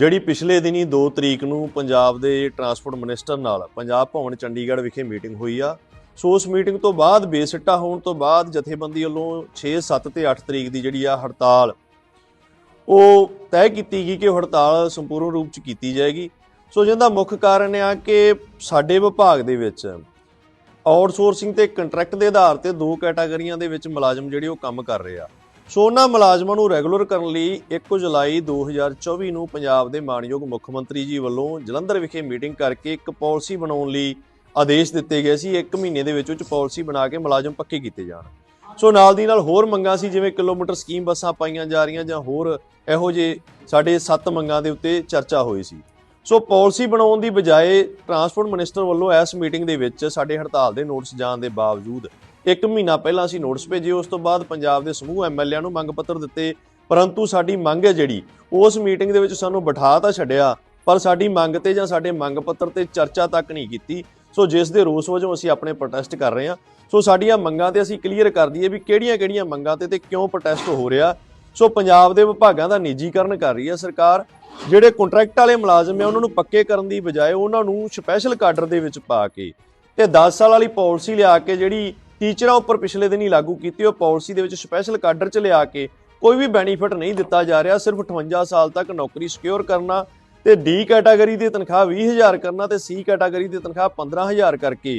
ਜਿਹੜੀ ਪਿਛਲੇ ਦਿਨੀ 2 ਤਰੀਕ ਨੂੰ ਪੰਜਾਬ ਦੇ ਟਰਾਂਸਪੋਰਟ ਮਿਨਿਸਟਰ ਨਾਲ ਪੰਜਾਬ ਭਵਨ ਚੰਡੀਗੜ੍ਹ ਵਿਖੇ ਮੀਟਿੰਗ ਹੋਈ ਆ, ਸੋ ਉਸ ਮੀਟਿੰਗ ਤੋਂ ਬਾਅਦ ਬੇਸਿੱਟਾ ਹੋਣ ਤੋਂ ਬਾਅਦ ਜਥੇਬੰਦੀ ਵੱਲੋਂ 6 7 ਤੇ 8 ਤਰੀਕ ਦੀ ਜਿਹੜੀ ਆ ਹੜਤਾਲ, ਉਹ ਤੈਅ ਕੀਤੀ ਗਈ ਕਿ ਉਹ ਹੜਤਾਲ ਸੰਪੂਰਨ ਰੂਪ ਚ ਕੀਤੀ ਜਾਏਗੀ। ਸੋ ਜਿਹਦਾ ਮੁੱਖ ਕਾਰਨ ਆ ਕਿ ਸਾਡੇ ਵਿਭਾਗ ਦੇ ਵਿੱਚ ਆਊਟਸੋਰਸਿੰਗ ਤੇ ਕੰਟਰੈਕਟ ਦੇ ਆਧਾਰ ਤੇ ਦੋ ਕੈਟਾਗਰੀਆਂ ਦੇ ਵਿੱਚ ਮੁਲਾਜ਼ਮ ਜਿਹੜੇ ਉਹ ਕੰਮ ਕਰ ਰਹੇ ਆ। ਸੋ ਉਹਨਾਂ ਮੁਲਾਜ਼ਮਾਂ ਨੂੰ ਰੈਗੂਲਰ ਕਰਨ ਲਈ 1 ਜੁਲਾਈ 2024 ਨੂੰ ਪੰਜਾਬ ਦੇ ਮਾਨਯੋਗ ਮੁੱਖ ਮੰਤਰੀ ਜੀ ਵੱਲੋਂ ਜਲੰਧਰ ਵਿਖੇ ਮੀਟਿੰਗ ਕਰਕੇ ਇੱਕ ਪਾਲਿਸੀ ਬਣਾਉਣ ਲਈ ਆਦੇਸ਼ ਦਿੱਤੇ ਗਏ ਸੀ। 1 ਮਹੀਨੇ ਦੇ ਵਿੱਚ ਵਿੱਚ ਪਾਲਿਸੀ ਬਣਾ ਕੇ ਮੁਲਾਜ਼ਮ ਪੱਕੇ ਕੀਤੇ ਜਾਣ। ਸੋ ਨਾਲ ਦੀ ਨਾਲ ਹੋਰ ਮੰਗਾਂ ਸੀ, ਜਿਵੇਂ ਕਿਲੋਮੀਟਰ ਸਕੀਮ ਬੱਸਾਂ ਪਾਈਆਂ ਜਾ ਰਹੀਆਂ ਜਾਂ ਹੋਰ ਇਹੋ ਜਿਹੇ ਸਾਡੇ ਸੱਤ ਮੰਗਾਂ ਦੇ ਉੱਤੇ ਚਰਚਾ ਹੋਈ ਸੀ। ਸੋ ਪਾਲਿਸੀ ਬਣਾਉਣ ਦੀ ਬਜਾਏ ਟਰਾਂਸਪੋਰਟ ਮਿਨਿਸਟਰ ਵੱਲੋਂ ਇਸ ਮੀਟਿੰਗ ਦੇ ਵਿੱਚ ਸਾਡੇ ਹੜਤਾਲ ਦੇ ਨੋਟਿਸ ਜਾਣ ਦੇ ਬਾਵਜੂਦ ਇੱਕ ਮਹੀਨਾ ਪਹਿਲਾਂ ਅਸੀਂ ਨੋਟਿਸ ਭੇਜੇ, ਉਸ ਤੋਂ ਬਾਅਦ ਪੰਜਾਬ ਦੇ ਸਮੂਹ ਐਮਐਲਏਆਂ ਨੂੰ ਮੰਗ ਪੱਤਰ ਦਿੱਤੇ, ਪਰੰਤੂ ਸਾਡੀ ਮੰਗ ਹੈ ਜਿਹੜੀ, ਉਸ ਮੀਟਿੰਗ ਦੇ ਵਿੱਚ ਸਾਨੂੰ ਬਿਠਾ ਤਾਂ ਛੱਡਿਆ, ਪਰ ਸਾਡੀ ਮੰਗ ਤੇ ਜਾਂ ਸਾਡੇ ਮੰਗ ਪੱਤਰ ਤੇ ਚਰਚਾ ਤੱਕ ਨਹੀਂ ਕੀਤੀ। ਸੋ ਜਿਸ ਦੇ ਰੋਸ ਵਜੋਂ ਅਸੀਂ ਆਪਣੇ ਪ੍ਰੋਟੈਸਟ ਕਰ ਰਹੇ ਹਾਂ। ਸੋ ਸਾਡੀਆਂ ਮੰਗਾਂ ਤੇ ਅਸੀਂ ਕਲੀਅਰ ਕਰ ਦਈਏ ਵੀ ਕਿਹੜੀਆਂ-ਕਿਹੜੀਆਂ ਮੰਗਾਂ ਤੇ ਤੇ ਕਿਉਂ ਪ੍ਰੋਟੈਸਟ ਹੋ ਰਿਹਾ। ਸੋ ਪੰਜਾਬ ਦੇ ਵਿਭਾਗਾਂ ਦਾ ਨਿੱਜੀਕਰਨ ਕਰ ਰਹੀ ਹੈ ਸਰਕਾਰ। ਜਿਹੜੇ ਕੰਟਰੈਕਟ ਵਾਲੇ ਮੁਲਾਜ਼ਮ ਆ ਉਹਨਾਂ ਨੂੰ ਪੱਕੇ ਕਰਨ ਦੀ ਬਜਾਏ ਉਹਨਾਂ ਨੂੰ ਸਪੈਸ਼ਲ ਕਾਡਰ ਦੇ ਵਿੱਚ ਪਾ ਕੇ ਤੇ 10 ਸਾਲ ਵਾਲੀ ਪਾਲਿਸੀ ਲਿਆ ਕੇ ਜਿਹੜੀ ਟੀਚਰਾਂ ਉੱਪਰ ਪਿਛਲੇ ਦਿਨੀ ਲਾਗੂ ਕੀਤੀ ਉਹ ਪਾਲਿਸੀ ਦੇ ਵਿੱਚ ਸਪੈਸ਼ਲ ਕਾਡਰ ਚ ਲਿਆ ਕੇ ਕੋਈ ਵੀ ਬੈਨੀਫਿਟ ਨਹੀਂ ਦਿੱਤਾ ਜਾ ਰਿਹਾ। ਸਿਰਫ 58 ਸਾਲ ਤੱਕ ਨੌਕਰੀ ਸਿਕਿਉਰ ਕਰਨਾ ਤੇ ਡੀ ਕੈਟਾਗਰੀ ਦੀ ਤਨਖਾਹ 20000 ਕਰਨਾ ਤੇ ਸੀ ਕੈਟਾਗਰੀ ਦੀ ਤਨਖਾਹ 15000 ਕਰਕੇ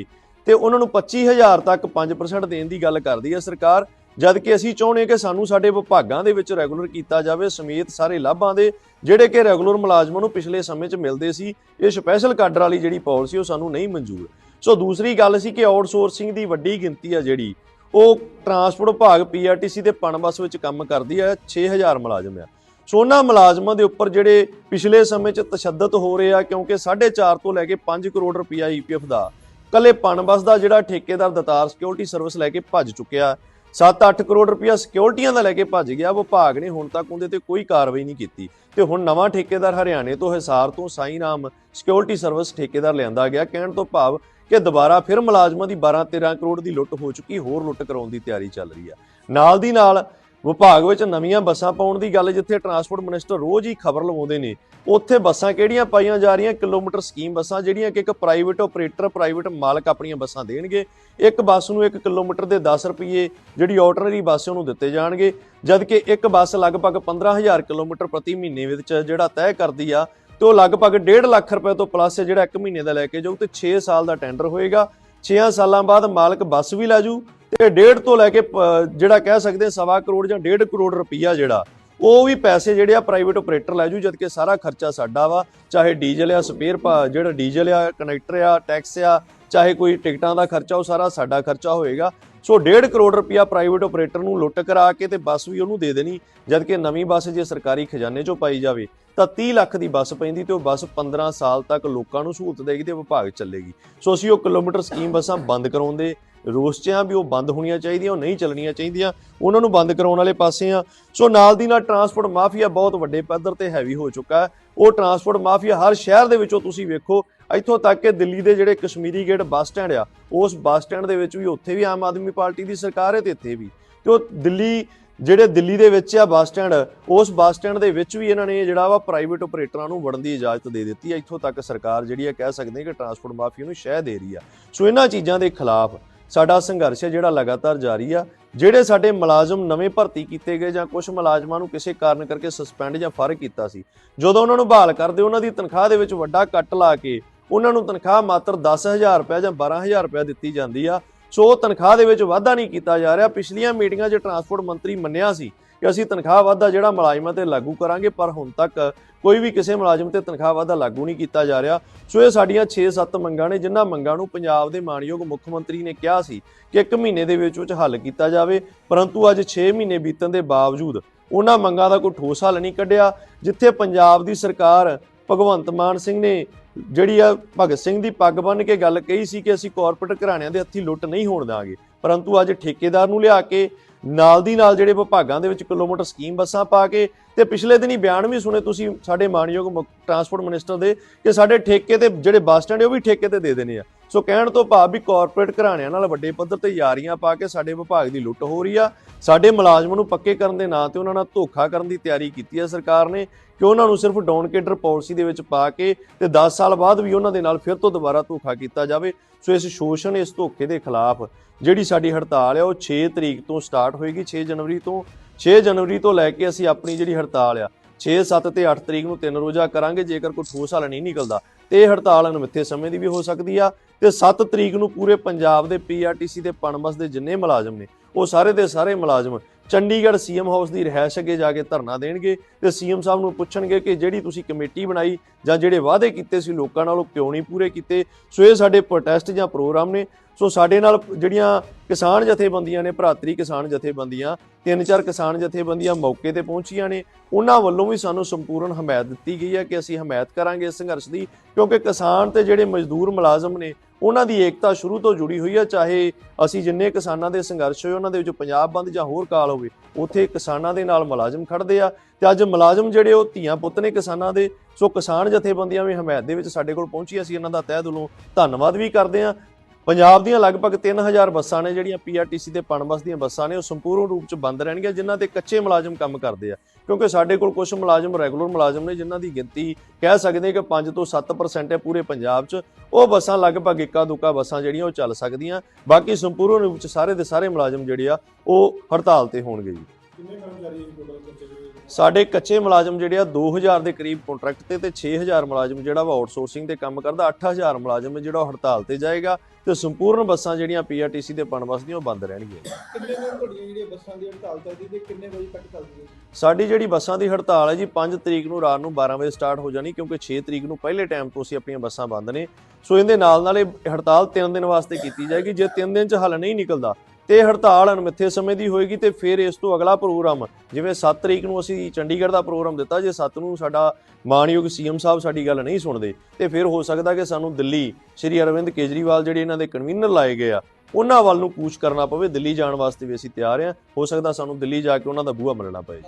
ਤੇ ਉਹਨਾਂ ਨੂੰ 25000 ਤੱਕ 5% ਦੇਣ ਦੀ ਗੱਲ ਕਰਦੀ ਹੈ ਸਰਕਾਰ। ਜਦ ਕਿ ਅਸੀਂ ਚਾਹੁੰਦੇ ਕਿ ਸਾਨੂੰ ਸਾਡੇ ਵਿਭਾਗਾਂ ਦੇ ਵਿੱਚ ਰੈਗੂਲਰ ਕੀਤਾ ਜਾਵੇ, ਸਮੇਤ ਸਾਰੇ ਲਾਭਾਂ ਦੇ ਜਿਹੜੇ ਕਿ ਰੈਗੂਲਰ ਮੁਲਾਜ਼ਮਾਂ ਨੂੰ ਪਿਛਲੇ ਸਮੇਂ 'ਚ ਮਿਲਦੇ ਸੀ, ਇਹ ਸਪੈਸ਼ਲ ਕਾਡਰ ਵਾਲੀ ਜਿਹੜੀ ਪਾਲਿਸੀ ਉਹ ਸਾਨੂੰ ਨਹੀਂ ਮਨਜ਼ੂਰ। ਸੋ ਦੂਸਰੀ ਗੱਲ ਸੀ ਕਿ ਆਊਟਸੋਰਸਿੰਗ ਦੀ ਵੱਡੀ ਗਿਣਤੀ ਆ ਜਿਹੜੀ, ਉਹ ਟਰਾਂਸਪੋਰਟ ਵਿਭਾਗ ਪੀਆਰਟੀਸੀ ਦੇ ਪਣਬਸ ਵਿੱਚ ਕੰਮ ਕਰਦੀ ਹੈ 6000 ਮੁਲਾਜ਼ਮ ਆ। ਸੋ ਉਹਨਾਂ ਮੁਲਾਜ਼ਮਾਂ ਦੇ ਉੱਪਰ ਜਿਹੜੇ ਪਿਛਲੇ ਸਮੇਂ 'ਚ ਤਸ਼ੱਦਦ ਹੋ ਰਹੇ ਆ, ਕਿਉਂਕਿ 4.5 ਤੋਂ ਲੈ ਕੇ 5 ਕਰੋੜ ਰੁਪਇਆ ਈਪੀਐਫ ਦਾ ਕੱਲੇ ਪਣਬਸ ਦਾ ਜਿਹੜਾ ਠੇਕੇਦਾਰ ਦਤਾਰ ਸਿਕਿਉਰਿਟੀ ਸਰਵਿਸ ਲੈ ਕੇ ਭੱਜ ਚੁੱਕਿਆ। 7-8 ਕਰੋੜ ਰੁਪਇਆ ਸਿਕਿਉਰਿਟੀਆਂ ਦਾ ਲੈ ਕੇ ਭੱਜ ਗਿਆ। ਵਿਭਾਗ ਨੇ ਹੁਣ ਤੱਕ ਉਹਦੇ ਤੇ ਕੋਈ ਕਾਰਵਾਈ ਨਹੀਂ ਕੀਤੀ। ਤੇ ਹੁਣ ਨਵਾਂ ਠੇਕੇਦਾਰ ਹਰਿਆਣੇ ਤੋਂ ਹਿਸਾਰ ਤੋਂ ਸਾਈ ਨਾਮ ਸਿਕਿਉਰਿਟੀ ਸਰਵਿਸ ਠੇਕੇਦਾਰ ਲਿਆਂਦਾ ਗਿਆ। ਕਹਿਣ ਤੋਂ ਭਾਵ ਕਿ ਦੁਬਾਰਾ ਫਿਰ ਮੁਲਾਜ਼ਮਾਂ ਦੀ 12-13 ਕਰੋੜ ਦੀ ਲੁੱਟ ਹੋ ਚੁੱਕੀ, ਹੋਰ ਲੁੱਟ ਕਰਾਉਣ ਦੀ ਤਿਆਰੀ ਚੱਲ ਰਹੀ ਆ ਨਾਲ ਦੀ ਨਾਲ ਵਿਭਾਗ ਵਿੱਚ ਨਵੀਆਂ ਬੱਸਾਂ ਪਾਉਣ ਦੀ ਗੱਲ ਜਿੱਥੇ ਟਰਾਂਸਪੋਰਟ ਮਿਨਿਸਟਰ ਰੋਜ਼ ਹੀ ਖਬਰ ਲਵਾਉਂਦੇ ਨੇ, ਉੱਥੇ ਬੱਸਾਂ ਕਿਹੜੀਆਂ ਪਾਈਆਂ ਜਾ ਰਹੀਆਂ? ਕਿਲੋਮੀਟਰ ਸਕੀਮ ਬੱਸਾਂ ਜਿਹੜੀਆਂ ਕਿ ਇੱਕ ਪ੍ਰਾਈਵੇਟ ਆਪਰੇਟਰ ਪ੍ਰਾਈਵੇਟ ਮਾਲਕ ਆਪਣੀਆਂ ਬੱਸਾਂ ਦੇਣਗੇ। ਇੱਕ ਬੱਸ ਨੂੰ 1 ਕਿਲੋਮੀਟਰ ਦੇ 10 ਰੁਪਏ ਜਿਹੜੀ ਆਰਡੀਨਰੀ ਬੱਸ ਉਹਨੂੰ ਦਿੱਤੇ ਜਾਣਗੇ, ਜਦਕਿ ਇੱਕ ਬੱਸ ਲਗਭਗ 15000 ਕਿਲੋਮੀਟਰ ਪ੍ਰਤੀ ਮਹੀਨੇ ਵਿੱਚ ਜਿਹੜਾ ਤੈਅ ਕਰਦੀ ਆ, ਤੇ ਉਹ ਲਗਭਗ 1.5 ਲੱਖ ਰੁਪਏ ਤੋਂ ਪਲੱਸ ਜਿਹੜਾ 1 ਮਹੀਨੇ ਦਾ ਲੈ ਕੇ ਜਾਊ, ਤੇ 6 ਸਾਲ ਦਾ ਟੈਂਡਰ ਹੋਏਗਾ। 6 ਸਾਲਾਂ ਬਾਅਦ ਮਾਲਕ ਬੱਸ ਵੀ ਲੈ ਜੂ ਤੇ ਡੇਢ ਤੋਂ ਲੈ ਕੇ ਪ- ਜਿਹੜਾ ਕਹਿ ਸਕਦੇ ਸਵਾ ਕਰੋੜ ਜਾਂ ਡੇਢ ਕਰੋੜ ਰੁਪਈਆ ਜਿਹੜਾ, ਉਹ ਵੀ ਪੈਸੇ ਜਿਹੜੇ ਆ ਪ੍ਰਾਈਵੇਟ ਆਪਰੇਟਰ ਲੈ ਜੂ, ਜਦ ਕਿ ਸਾਰਾ ਖਰਚਾ ਸਾਡਾ ਵਾ, ਚਾਹੇ ਡੀਜ਼ਲ ਆ ਸਪੇਅਰ ਜਿਹੜਾ ਡੀਜ਼ਲ ਆ ਕਨੈਕਟਰ ਆ ਟੈਕਸ ਆ, ਚਾਹੇ ਕੋਈ ਟਿਕਟਾਂ ਦਾ ਖਰਚਾ, ਉਹ ਸਾਰਾ ਸਾਡਾ ਖਰਚਾ ਹੋਏਗਾ। ਸੋ 1.5 ਕਰੋੜ ਰੁਪਇਆ ਪ੍ਰਾਈਵੇਟ ਆਪਰੇਟਰ ਨੂੰ ਲੁੱਟ ਕਰਾ ਕੇ ਤੇ ਬੱਸ ਵੀ ਉਹਨੂੰ ਦੇ ਦੇਣੀ ਜਦ ਕਿ ਨਵੀਂ ਬੱਸ ਜੇ ਸਰਕਾਰੀ ਖਜ਼ਾਨੇ 'ਚੋਂ ਪਾਈ ਜਾਵੇ, ਤਾਂ 30 ਲੱਖ ਦੀ ਬੱਸ ਪੈਂਦੀ ਤੇ ਉਹ ਬੱਸ 15 ਸਾਲ ਤੱਕ ਲੋਕਾਂ ਨੂੰ ਸਹੂਲਤ ਦੇਗੀ ਤੇ ਵਿਭਾਗ ਚੱਲੇਗੀ। ਸੋ ਅਸੀਂ ਉਹ ਕਿਲੋਮੀਟਰ ਸਕੀਮ ਬੱਸਾਂ ਬੰਦ ਕਰਾਉਣ ਦੇ ਰੋਸ 'ਚ ਆ ਵੀ ਉਹ ਬੰਦ ਹੋਣੀਆਂ ਚਾਹੀਦੀਆਂ, ਉਹ ਨਹੀਂ ਚੱਲਣੀਆਂ ਚਾਹੀਦੀਆਂ, ਉਹਨਾਂ ਨੂੰ ਬੰਦ ਕਰਾਉਣ ਵਾਲੇ ਪਾਸੇ ਆ। ਸੋ ਨਾਲ ਦੀ ਨਾਲ ਟਰਾਂਸਪੋਰਟ ਮਾਫੀਆ ਬਹੁਤ ਵੱਡੇ ਪੱਧਰ ਤੇ ਹੈਵੀ ਹੋ ਚੁੱਕਾ ਹੈ। ਉਹ ਟਰਾਂਸਪੋਰਟ ਮਾਫੀਆ ਹਰ ਸ਼ਹਿਰ ਦੇ ਵਿੱਚੋਂ ਤੁਸੀਂ ਵੇਖੋ ਇੱਥੋਂ ਤੱਕ ਕਿ ਦਿੱਲੀ ਦੇ ਜਿਹੜੇ ਕਸ਼ਮੀਰੀ ਗੇਟ ਬੱਸ ਸਟੈਂਡ ਆ, ਉਸ ਬੱਸ ਸਟੈਂਡ ਦੇ ਵਿੱਚ ਵੀ ਉੱਥੇ ਵੀ ਆਮ ਆਦਮੀ ਪਾਰਟੀ ਦੀ ਸਰਕਾਰ ਹੈ ਤੇ ਇੱਥੇ ਵੀ। ਤੇ ਉਹ ਦਿੱਲੀ, ਜਿਹੜੇ ਦਿੱਲੀ ਦੇ ਵਿੱਚ ਆ ਬੱਸ ਸਟੈਂਡ, ਉਸ ਬੱਸ ਸਟੈਂਡ ਦੇ ਵਿੱਚ ਵੀ ਇਹਨਾਂ ਨੇ ਜਿਹੜਾ ਵਾ ਪ੍ਰਾਈਵੇਟ ਆਪਰੇਟਰਾਂ ਨੂੰ ਵੜਨ ਦੀ ਇਜਾਜ਼ਤ ਦੇ ਦਿੱਤੀ ਹੈ ਇੱਥੋਂ ਤੱਕ ਸਰਕਾਰ ਜਿਹੜੀ ਆ ਕਹਿ ਸਕਦੇ ਕਿ ਟਰਾਂਸਪੋਰਟ ਮਾਫੀਆ ਨੂੰ ਸ਼ਹਿ ਦੇ ਰਹੀ ਆ। ਸੋ ਇਹਨਾਂ ਚੀਜ਼ਾਂ ਦੇ ਖਿਲਾਫ ਸਾਡਾ ਸੰਘਰਸ਼ ਹੈ ਜਿਹੜਾ ਲਗਾਤਾਰ ਜਾਰੀ ਆ। ਜਿਹੜੇ ਸਾਡੇ ਮੁਲਾਜ਼ਮ ਨਵੇਂ ਭਰਤੀ ਕੀਤੇ ਗਏ ਜਾਂ ਕੁਝ ਮੁਲਾਜ਼ਮਾਂ ਨੂੰ ਕਿਸੇ ਕਾਰਨ ਕਰਕੇ ਸਸਪੈਂਡ ਜਾਂ ਫ਼ਰਕ ਕੀਤਾ ਸੀ, ਜਦੋਂ ਉਹਨਾਂ ਨੂੰ ਬਹਾਲ ਕਰਦੇ ਉਹਨਾਂ ਦੀ ਤਨਖਾਹ ਦੇ ਵਿੱਚ ਵੱਡਾ ਕੱਟ ਲਾ ਕੇ ਉਹਨਾਂ ਨੂੰ ਤਨਖਾਹ ਮਾਤਰ 10000 ਰੁਪਏ ਜਾਂ 12000 ਰੁਪਏ ਦਿੱਤੀ ਜਾਂਦੀ ਆ। ਸੋ ਉਹ ਤਨਖਾਹ ਦੇ ਵਿੱਚ ਵਾਧਾ ਨਹੀਂ ਕੀਤਾ ਜਾ ਰਿਹਾ। ਪਿਛਲੀਆਂ ਮੀਟਿੰਗਾਂ 'ਚ ਟਰਾਂਸਪੋਰਟ ਮੰਤਰੀ ਮੰਨਿਆ ਸੀ ਕਿ ਅਸੀਂ ਤਨਖਾਹ ਵਾਧਾ ਜਿਹੜਾ ਮੁਲਾਜ਼ਮਾਂ ਤੇ ਲਾਗੂ ਕਰਾਂਗੇ, ਪਰ ਹੁਣ ਤੱਕ ਕੋਈ ਵੀ ਕਿਸੇ ਮੁਲਾਜ਼ਮ ਤੇ ਤਨਖਾਹ ਵਾਧਾ ਲਾਗੂ ਨਹੀਂ ਕੀਤਾ ਜਾ ਰਿਹਾ। ਸੋ ਇਹ ਸਾਡੀਆਂ 6-7 ਮੰਗਾਂ ਨੇ, ਜਿਨ੍ਹਾਂ ਮੰਗਾਂ ਨੂੰ ਪੰਜਾਬ ਦੇ ਮਾਨਯੋਗ ਮੁੱਖ ਮੰਤਰੀ ਨੇ ਕਿਹਾ ਸੀ ਕਿ ਇੱਕ ਮਹੀਨੇ ਦੇ ਵਿੱਚ ਵਿੱਚ ਹੱਲ ਕੀਤਾ ਜਾਵੇ। ਪਰੰਤੂ ਅੱਜ 6 ਮਹੀਨੇ ਬੀਤਣ ਦੇ ਬਾਵਜੂਦ ਉਹਨਾਂ ਮੰਗਾਂ ਦਾ ਕੋਈ ਠੋਸ ਹੱਲ ਨਹੀਂ ਕੱਢਿਆ, ਜਿੱਥੇ ਪੰਜਾਬ ਦੀ ਸਰਕਾਰ ਭਗਵੰਤ ਮਾਨ ਸਿੰਘ ਨੇ ਜਿਹੜੀ ਆ ਭਗਤ ਸਿੰਘ ਦੀ ਪੱਗ ਬੰਨ੍ਹ ਕੇ ਗੱਲ ਕਹੀ ਸੀ ਕਿ ਅਸੀਂ ਕਾਰਪੋਰੇਟ ਘਰਾਣਿਆਂ ਦੇ ਹੱਥੀ ਲੁੱਟ ਨਹੀਂ ਹੋਣ ਦਾਂਗੇ ਪਰੰਤੂ ਅੱਜ ਠੇਕੇਦਾਰ ਨੂੰ ਲਿਆ ਕੇ ਨਾਲ ਦੀ ਨਾਲ ਜਿਹੜੇ ਵਿਭਾਗਾਂ ਦੇ ਵਿੱਚ ਕਿਲੋਮੀਟਰ ਸਕੀਮ ਬੱਸਾਂ ਪਾ ਕੇ ਤੇ ਪਿਛਲੇ ਦਿਨੀ ਬਿਆਨ ਵੀ ਸੁਣੇ ਤੁਸੀਂ ਸਾਡੇ ਮਾਨਯੋਗ ਮੁੱਖ ਟਰਾਂਸਪੋਰਟ ਮਿਨਿਸਟਰ ਦੇ ਕਿ ਸਾਡੇ ਠੇਕੇ ਤੇ ਜਿਹੜੇ ਬੱਸ ਸਟੈਂਡ ਉਹ ਵੀ ਠੇਕੇ ਤੇ ਦੇ ਦੇਣੇ ਆ। ਸੋ ਕਹਿਣ ਤੋਂ ਭਾਵ ਵੀ ਕਾਰਪੋਰੇਟ ਘਰਾਣਿਆਂ ਨਾਲ ਵੱਡੇ ਪੱਧਰ ਤੇ ਯਾਰੀਆਂ ਪਾ ਕੇ ਸਾਡੇ ਵਿਭਾਗ ਦੀ ਲੁੱਟ ਹੋ ਰਹੀ ਆ। ਸਾਡੇ ਮੁਲਾਜ਼ਮਾਂ ਨੂੰ ਪੱਕੇ ਕਰਨ ਦੇ ਨਾਂ ਤੇ ਉਹਨਾਂ ਨਾਲ ਧੋਖਾ ਕਰਨ ਦੀ ਤਿਆਰੀ ਕੀਤੀ ਹੈ ਸਰਕਾਰ ਨੇ ਕਿ ਉਹਨਾਂ ਨੂੰ ਸਿਰਫ ਡਾਊਨ ਕੇਡਰ ਪਾਲਿਸੀ ਦੇ ਵਿੱਚ ਪਾ ਕੇ ਤੇ 10 ਸਾਲ ਬਾਅਦ ਵੀ ਉਹਨਾਂ ਦੇ ਨਾਲ ਫਿਰ ਤੋਂ ਦੁਬਾਰਾ ਧੋਖਾ ਕੀਤਾ ਜਾਵੇ। ਸੋ ਇਸ ਸ਼ੋਸ਼ਣ, ਇਸ ਧੋਖੇ ਦੇ ਖਿਲਾਫ ਜਿਹੜੀ ਸਾਡੀ ਹੜਤਾਲ ਹੈ ਉਹ 6 ਤਰੀਕ ਤੋਂ ਸਟਾਰਟ ਹੋਏਗੀ 6 ਜਨਵਰੀ ਤੋਂ। 6 ਜਨਵਰੀ ਤੋਂ ਲੈ ਕੇ ਅਸੀਂ ਆਪਣੀ ਜਿਹੜੀ ਹੜਤਾਲ ਆ 6 7 ਤੇ 8 ਤਰੀਕ ਨੂੰ ਤਿੰਨ ਰੋਜ਼ਾ ਕਰਾਂਗੇ, ਜੇਕਰ ਕੋਈ ਠੋਸ ਹੱਲ ਨਹੀਂ ਨਿਕਲਦਾ। ਤੇ ਇਹ ਹੜਤਾਲ ਅਣਮਿੱਥੇ ਸਮੇਂ ਦੀ ਵੀ ਹੋ ਸਕਦੀ ਆ। ਤੇ 7 ਤਰੀਕ ਨੂੰ ਪੂਰੇ ਪੰਜਾਬ ਦੇ ਪੀਆਰਟੀਸੀ ਦੇ ਪਣਬਸ ਦੇ ਜਿੰਨੇ ਮੁਲਾਜ਼ਮ ਨੇ, ਉਹ ਸਾਰੇ ਦੇ ਸਾਰੇ ਮੁਲਾਜ਼ਮ ਚੰਡੀਗੜ੍ਹ ਸੀਐਮ ਹਾਊਸ ਦੀ ਰਿਹਾਇਸ਼ ਅੱਗੇ ਜਾ ਕੇ ਧਰਨਾ ਦੇਣਗੇ ਤੇ ਸੀਐਮ ਸਾਹਿਬ ਨੂੰ ਪੁੱਛਣਗੇ ਕਿ ਜਿਹੜੀ ਤੁਸੀਂ ਕਮੇਟੀ ਬਣਾਈ ਜਾਂ ਜਿਹੜੇ ਵਾਅਦੇ ਕੀਤੇ ਸੀ ਲੋਕਾਂ ਨਾਲ, ਉਹ ਕਿਉਂ ਨਹੀਂ ਪੂਰੇ ਕੀਤੇ? ਸੋ ਇਹ ਸਾਡੇ ਪ੍ਰੋਟੈਸਟ ਜਾਂ ਪ੍ਰੋਗਰਾਮ ਨੇ। ਸੋ ਸਾਡੇ ਨਾਲ ਜਿਹੜੀਆਂ ਕਿਸਾਨ ਜਥੇਬੰਦੀਆਂ ਨੇ, ਭਰਾਤਰੀ ਕਿਸਾਨ ਜਥੇਬੰਦੀਆਂ, ਤਿੰਨ ਚਾਰ ਕਿਸਾਨ ਜਥੇਬੰਦੀਆਂ ਮੌਕੇ ਤੇ ਪਹੁੰਚੀਆਂ ਨੇ, ਉਹਨਾਂ ਵੱਲੋਂ ਵੀ ਸਾਨੂੰ ਸੰਪੂਰਨ ਹਮਾਇਤ ਦਿੱਤੀ ਗਈ ਹੈ ਕਿ ਅਸੀਂ ਹਮਾਇਤ ਕਰਾਂਗੇ ਇਸ ਸੰਘਰਸ਼ ਦੀ, ਕਿਉਂਕਿ ਕਿਸਾਨ ਤੇ ਜਿਹੜੇ ਮਜ਼ਦੂਰ ਮੁਲਾਜ਼ਮ ਨੇ ਉਹਨਾਂ ਦੀ ਏਕਤਾ ਸ਼ੁਰੂ ਤੋਂ ਜੁੜੀ ਹੋਈ ਹੈ, ਚਾਹੇ ਅਸੀਂ ਜਿੰਨੇ ਕਿਸਾਨਾਂ ਦੇ ਸੰਘਰਸ਼ ਹੋਏ ਉਹਨਾਂ ਦੇ ਵਿੱਚ ਪੰਜਾਬ ਬੰਦ ਜਾਂ ਹੋਰ ਕਾਲ ਹੋਵੇ, ਉੱਥੇ ਕਿਸਾਨਾਂ ਦੇ ਨਾਲ ਮੁਲਾਜ਼ਮ ਖੜਦੇ ਆ ਤੇ ਅੱਜ ਮੁਲਾਜ਼ਮ ਜਿਹੜੇ ਉਹ ਧੀਆਂ ਪੁੱਤ ਨੇ ਕਿਸਾਨਾਂ ਦੇ, ਸੋ ਕਿਸਾਨ ਜਥੇਬੰਦੀਆਂ ਵੀ ਹਮਾਇਤ ਦੇ ਵਿੱਚ ਸਾਡੇ ਕੋਲ ਪਹੁੰਚੀ, ਅਸੀਂ ਇਹਨਾਂ ਦਾ ਤਹਿ ਦਿਲੋਂ ਧੰਨਵਾਦ ਵੀ ਕਰਦੇ ਆ ਪੰਜਾਬ ਦੀਆਂ ਲਗਭਗ 3000 ਬੱਸਾਂ ਨੇ ਜਿਹੜੀਆਂ ਪੀਆਰਟੀਸੀ ਤੇ ਪਣਬਸ ਦੀਆਂ ਬੱਸਾਂ ਨੇ, ਉਹ ਸੰਪੂਰਨ ਰੂਪ ਚ ਬੰਦ ਰਹਿਣਗੀਆਂ, ਜਿਨ੍ਹਾਂ ਤੇ ਕੱਚੇ ਮੁਲਾਜ਼ਮ ਕੰਮ ਕਰਦੇ ਆ। ਕਿਉਂਕਿ ਸਾਡੇ ਕੋਲ ਕੁਝ ਮੁਲਾਜ਼ਮ ਰੈਗੂਲਰ ਮੁਲਾਜ਼ਮ ਨੇ, ਜਿਨ੍ਹਾਂ ਦੀ ਗਿਣਤੀ ਕਹਿ ਸਕਦੇ ਕਿ 5 ਤੋਂ 7% ਹੈ ਪੂਰੇ ਪੰਜਾਬ 'ਚ। ਉਹ ਬੱਸਾਂ ਲਗਭਗ ਇੱਕਾ ਦੁੱਕਾ ਬੱਸਾਂ ਜਿਹੜੀਆਂ, ਉਹ ਚੱਲ ਸਕਦੀਆਂ। ਬਾਕੀ ਸੰਪੂਰਨ ਰੂਪ 'ਚ ਸਾਰੇ ਦੇ ਸਾਰੇ ਮੁਲਾਜ਼ਮ ਜਿਹੜੇ ਆ, ਉਹ ਹੜਤਾਲ ਤੇ ਹੋਣਗੇ ਜੀ। ਕਿੰਨੇ ਕਰਮਚਾਰੀ ਟੋਟਲ ਸਾਡੇ ਕੱਚੇ ਮੁਲਾਜ਼ਮ ਜਿਹੜੇ ਆ 2000 ਦੇ ਕਰੀਬ ਕੰਟਰੈਕਟ ਤੇ ਤੇ 6000 ਮੁਲਾਜ਼ਮ ਜਿਹੜਾ ਵਾ ਆਊਟਸੋਰਸਿੰਗ ਤੇ ਕੰਮ ਕਰਦਾ 8000 ਮੁਲਾਜ਼ਮ ਜਿਹੜਾ ਹੜਤਾਲ ਤੇ ਜਾਏਗਾ ਤੇ ਸੰਪੂਰਨ ਬੱਸਾਂ ਜਿਹੜੀਆਂ ਪੀਆਰਟੀਸੀ ਦੇ ਪਣਬਸ ਦੀਆਂ ਉਹ ਬੰਦ ਰਹਿਣਗੀਆਂ। ਕਿੰਨੇ ਦਿਨ ਤੁਹਾਡੀਆਂ ਜਿਹੜੀਆਂ ਬੱਸਾਂ ਦੀ ਹੜਤਾਲ ਚੱਲਦੀ ਤੇ ਕਿੰਨੇ ਵਜੇ ਤੱਕ ਚੱਲਦੀ ਹੈ? ਸਾਡੀ ਜਿਹੜੀ ਬੱਸਾਂ ਦੀ ਹੜਤਾਲ ਹੈ ਜੀ 5 ਤਰੀਕ ਨੂੰ ਰਾਤ ਨੂੰ 12 ਵਜੇ ਸਟਾਰਟ ਹੋ ਜਾਣੀ ਕਿਉਂਕਿ 6 ਤਰੀਕ ਨੂੰ ਪਹਿਲੇ ਟਾਈਮ ਤੋਂ ਅਸੀਂ ਆਪਣੀਆਂ ਬੱਸਾਂ ਬੰਦ ਨੇ। ਸੋ ਇਹਦੇ ਨਾਲ ਨਾਲ ਇਹ ਹੜਤਾਲ 3 ਦਿਨ ਵਾਸਤੇ ਕੀਤੀ ਜਾਏਗੀ। ਜੇ 3 ਦਿਨ ਚ ਹੱਲ ਨਹੀਂ ਨਿਕਲਦਾ ਤੇ ਹੜਤਾਲ ਅਣਮਿੱਥੇ ਸਮੇਂ ਦੀ ਹੋਏਗੀ ਤੇ ਫਿਰ ਇਸ ਤੋਂ ਅਗਲਾ ਪ੍ਰੋਗਰਾਮ, ਜਿਵੇਂ 7 ਤਰੀਕ ਨੂੰ ਅਸੀਂ ਚੰਡੀਗੜ੍ਹ ਦਾ ਪ੍ਰੋਗਰਾਮ ਦਿੱਤਾ ਜੇ 7 ਨੂੰ ਸਾਡਾ ਮਾਨਯੋਗ ਸੀਐਮ ਸਾਹਿਬ ਸਾਡੀ ਗੱਲ ਨਹੀਂ ਸੁਣਦੇ, ਤੇ ਫਿਰ ਹੋ ਸਕਦਾ ਕਿ ਸਾਨੂੰ ਦਿੱਲੀ, ਸ਼੍ਰੀ ਅਰਵਿੰਦ ਕੇਜਰੀਵਾਲ ਜਿਹੜੇ ਇਹਨਾਂ ਦੇ ਕਨਵੀਨਰ ਲਾਏ ਗਏ ਆ, ਉਹਨਾਂ ਵੱਲ ਨੂੰ ਕੂਚ ਕਰਨਾ ਪਵੇ, ਦਿੱਲੀ ਜਾਣ ਵਾਸਤੇ ਵੀ ਅਸੀਂ ਤਿਆਰ ਆ ਹੋ ਸਕਦਾ ਸਾਨੂੰ ਦਿੱਲੀ ਜਾ ਕੇ ਉਹਨਾਂ ਦਾ ਬੂਹਾ ਮੰਨਣਾ ਪਏ।